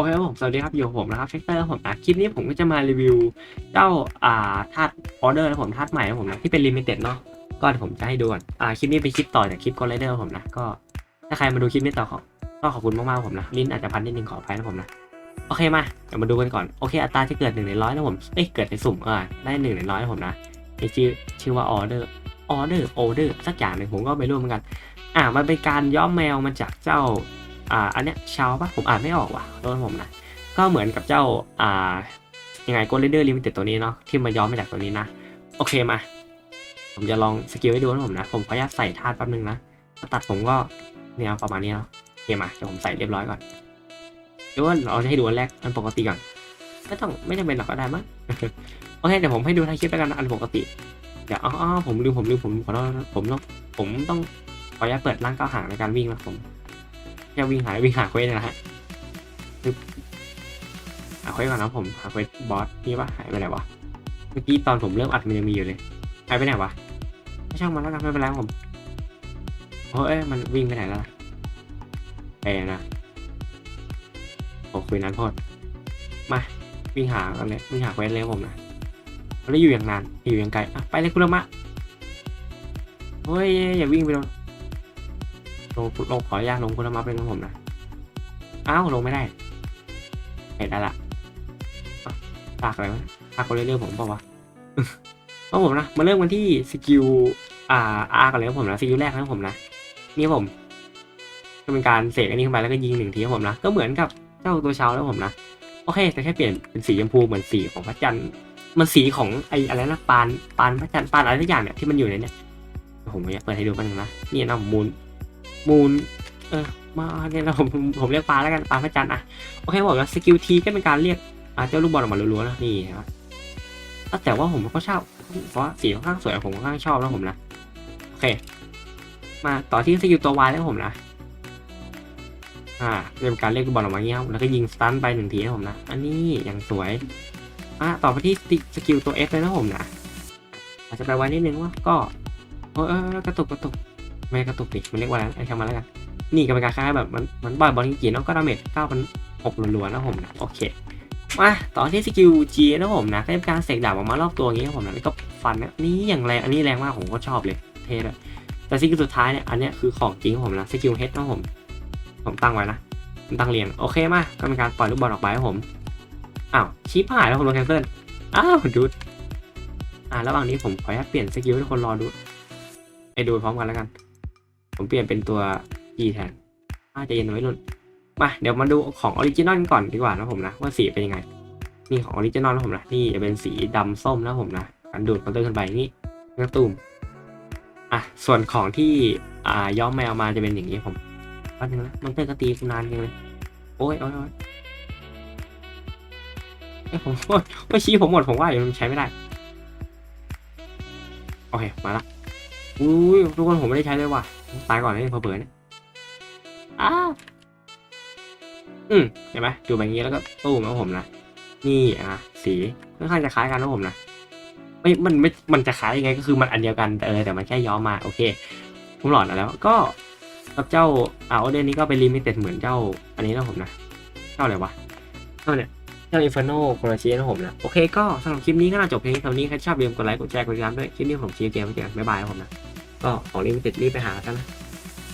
อเคครับผมสวัสดีครับอยู่กับผมนะครับเฟกเตอร์ผมนะคลิปนี้ผมก็จะมารีวิว เจ้าอ่าธาตุออเดอร์นะผมธาตุใหม่ของผมนะที่เป็นลิมิเต็ดเนาะก็เดี๋ยวผมจะให้ดูก่อนอ่าคลิปนี้เป็นคลิปต่อจากคลิปกอไรเดอร์ผมนะก็ถ้าใครมาดูคลิปนี้ต่อขอก็ขอบคุณมากๆผมนะลิ้นอาจจะพันนิดนึงขออภัยนะผมนะโอเคมาเดี๋ยวมาดูกันก่อนโอเคอัตราที่เกิดหนึ่งในร้อยนะผมเอ้ยเกิดในสุ่มอ่าได้หนึ่งในร้อยนะผมนะมีชื่อชื่อว่าออเดอร์ออเดอร์ออเดอร์สักอย่างหนึ่งผมก็ไม่รู้เหมือนกัน อ่ามันเป็นการย้อมแมวมาจากเจ้า อ่าอันเนี้ยชาวปะผมอ่านไม่ออกว่ะโทษผมนะก็เหมือนกับเจ้าอ่ายังไงโกลเด้อร์ลิมิเต็ดตัวนี้เนาะที่มาย้อมมาจากตัวนี้นะ โอเคมา ผมจะลองสกิลให้ดูนะผมนะ ผมขออนุญาตใส่ธาตุแป๊บนึงนะตัดผมก็เนี่ยประมาณนี้เนาะโอเคมาเดี๋ยวผมใส่เรียบร้อยก่อนหรือว่าเราจะให้ดูอันแรกอันปกติก่อนไม่ต้องไม่จำเป็นหรอกก็ได้มั้งโอเคเดี๋ยวผมให้ดูท้ายคลิปแล้วกันะอันปกติเดี๋ยวอ๋อผมลืมผมลืมผมขอโทษผมต้องผมต้องขออนุญาตเปิดร่างก้าวห่างในการวิ่งนะผม แค่วิ่งหาวิ่งหาเควสนยนะฮะหาเควสก่อนนะผมหาเควสบอสนี่ปะหายไปไหนวะเมื่อกี้ตอนผมเริ่มอัดมันยังมีอยู่เลยหายไปไหนวะไม่ช่างมันแล้วกันไม่เป็นไรผมโอ้ยมันวิ่งไปไหนแล้วล่ะแอนะโอ้คุยนานพอดมาวิ่งหากันเลยวิ่งหาเควสเลยผมนะแล้วอยู่อย่างนานอยู่อย่างไกลไปเลยคุณละมะเฮ้ยอย่าวิ่งไปลง ลงลงขออนุญาตลงคุณละมะไปลงผมนะ อ้าวลงไม่ได้เห็นได้ละอะตากอะไรวะตากคนเรื่อยๆผมเปล่าวะเอาผมนะ มาเริ่มกันที่สกิลอ่าอาร์กันเลยครับผมนะสกิลแรกนะครับผมนะ นี่ผมก็เป็นการเสกอันนี้ขึ้นไปแล้วก็ยิงหนึ่งทีครับผมนะ ก็เหมือนกับเจ้าตัวเชาแล้วผมนะ โอเค แต่แค่เปลี่ยนเป็นสีชมพูเหมือนสีของพระจันทร์ มันสีของไออะไรนะปานปานพระจันทร์ปานอะไรทุกอย่างเนี่ยที่มันอยู่ในเนี่ยผมอยากเปิดให้ดูกันหนึ่งนะ นี่นะมูล มูลเออมาเนี่ยนะผมผมผมเรียกปลาแล้วกันปลาพระจันทร์อะโอเคบอกแล้วสกิลทีก็เป็นการเรียกอาเจ้าลูกบอลออกมาล้วนๆนะนี่นะครับแต่ว่าผมก็ชอบเพราะสีค่อนข้างสวยผมค่อนข้างชอบแล้วผมนะโอเค มาต่อที่สกิลตัววายแล้วผมนะอ่าเริ่มการเล่นลูกบอลออกมาเงี้ยแล้วก็ยิงสตันไปหนึ่งทีนะผมนะ อันนี้อย่างสวยอะต่อไปที่สกิลตัว F เลยนะผมนะอาจจะไปไว้นิดนึงว่าก็เออเออกระตุกกระตุก ไม่กระตุกดิมันเรียกว่าอะไรไอ้คำมาแล้วกัน นี่ก็เป็นการคล้ายแบบมันมันบอยบอลจริงๆแล้วก็ดาเมจเก้าพันหกล้วนๆนะผมนะโอเคมาต่อที่สกิล G นะผมนะก็เป็นการเสกดาบออกมารอบตัวอย่างนี้ครับผมนะแล้วก็ฟันนะนี่อย่างแรงอันนี้แรงมากผมก็ชอบเลยเท่เลยแต่สกิลสุดท้ายเนี่ยอันเนี้ยคือของจริงของผมนะสกิล H นะผมผมตั้งไว้นะผมตั้งเรียงโอเคมาก็เป็นการปล่อยลูกบอลออกไปครับผมอ้าวชิปหายแล้วผมโดนแคนเซิลอ้าวดูดอ่าระหว่างนี้ผมขออนุญาตเปลี่ยนสกิลให้ทุกคนรอดูไอ้ดูพร้อมกันแล้วกัน ผมเปลี่ยนเป็นตัว G แทนอ่าจะเย็นไว้รุ่นมาเดี๋ยวมาดูของออริจินอลก่อนดีกว่านะผมนะ ว่าสีเป็นยังไงนี่ของออริจินอลนะผมนะนี่จะเป็นสีดำส้มนะผมนะการดูดคอนเตอร์ขึ้นไปนี่กระตุ้มอะส่วนของที่อ่าย้อมแมวมาจะเป็นอย่างนี้ผมวันนึงนะมันเตอร์กตีกูนานยังเลยโอ้ยโอ้ยโอ้ยเอ้ยผมโอ้ยชี้ผมหมดผมว่ายังใช้ไม่ได้ โอเค มาละ อุ้ยทุกคนผมไม่ได้ใช้เลยว่ะ ตายก่อนเลยเผื่อๆเนี่ยอ้าวอืมเห็นไหมดูแบบนี้แล้วก็ตู้มนะผมนะ นี่อะสีค่อนข้างจะคล้ายกันนะผมนะไม่มันไม่ มันจะคล้ายยังไงก็คือมันอันเดียวกันแต่เออแต่มันแค่ย้อมมาโอเค ผมหลอนแล้วก็กับเจ้าอาโอเดนนี้ก็เป็นลิมิเต็ดเหมือนเจ้า อันนี้นะผมนะเจ้าอะไรวะเจ้าเนี่ยเจ้าอินฟโนโคราชินะผมนะโอเคก็สำหรับคลิปนี้ก็น่าจบเพียงเท่านี้ใครชอบอย่าลืมกดไลค์กดแชร์กดติดตามด้วยคลิปนี้ผมชี้เกมไปเจอกันบ๊ายบายครับผมนะ ก็ของลิมิเต็ดรีบไปหากันนะ